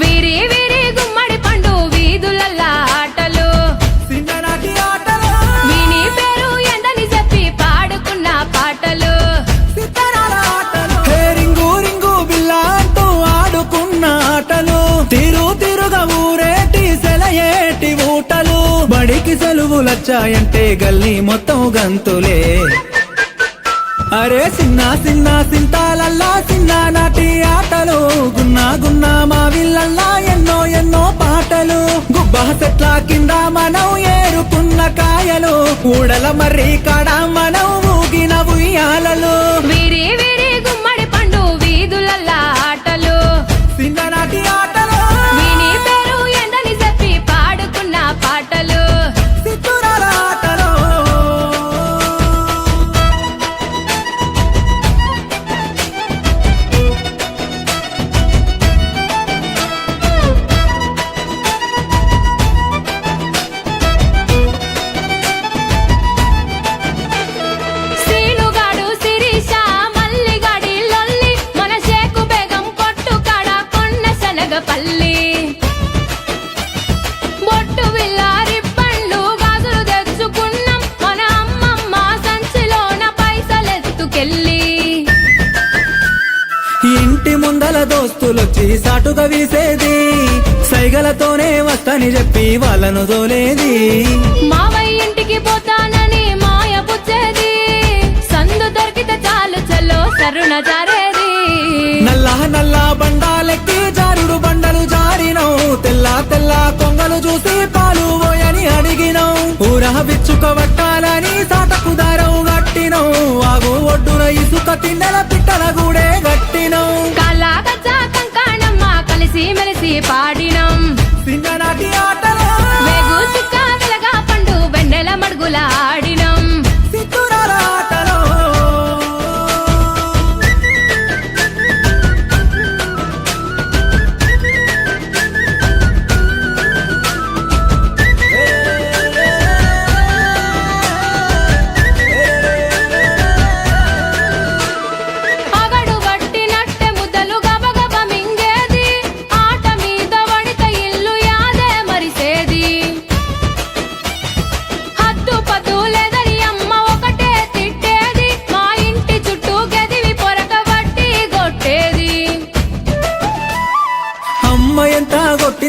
వీరి వీరి గుమ్మడి పండు వీధులల్లా ఆటలు. చిన్ననాటి ఆటలు. వీని పేరు ఎందని చెప్పి పాడుకున్న పాటలు. రింగు రింగు ఆడుకున్న ఆటలు. తిరు తిరుగా ఊరేటి సెలయేటి ఊటలు. బడికి సెలవులొచ్చాయంటే గల్లీ మొత్తం గంతులే. అరే చిన్న చిన్న సింతాలల్లా చిన్న నాటి ఆటలు. గున్నా మా విల్లల్లా ఎన్నో ఎన్నో పాటలు. గుబ్బా చెట్ల కింద మనం ఏరుకున్న కాయలు. కూడల మర్రి కాడ ఇంటి ముందల దోస్తులొచ్చి సాటుగా వీసేది. సైగలతోనే వస్తని చెప్పి వాళ్ళను దోలేది మావయ్య ఇంటికి పోతానని మాయ పుచ్చేది. సందు దొరికితే చాలు చల్లో సరున జారేది. నల్ల నల్ల బండాలెక్కి జారుడు బండలు జారినవు తెల్ల తెల్ల కొంగలు చూసి పాలు పోయని అడిగినవు ఊర విచ్చుక పట్టాలని సాటకు దారం గట్టినవు ఆగు ఒడ్డున ఇసుక తిన్నెల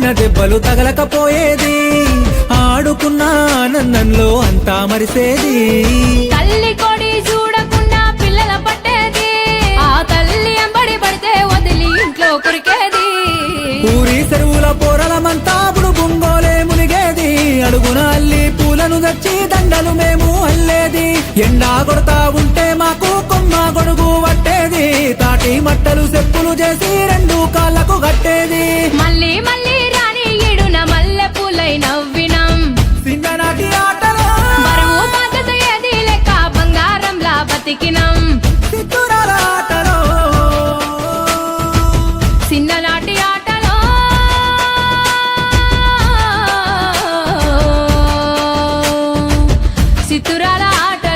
కొట్టిన దెబ్బలు తగలకపోయేది. ఆడుకున్న ఆనందంలో అంతా మరిసేది. తల్లి కొడి చూడకుండా పిల్లల పట్టేది. ఆ తల్లి అంబడి పడితే వదిలి ఇంట్లో కురికేది. ఊరి చెరువుల పోరలమంతా అప్పుడు బుంగోలే మునిగేది. అడుగున అల్లి పూలను తెచ్చి దండలు మేము అల్లేది. ఎండా కొడతా ఉంటే మాకు కొమ్మ గొడుగు పట్టేది. తాటి మట్టలు చెప్పులు చేసి రెండు కాళ్ళ கொண்டாட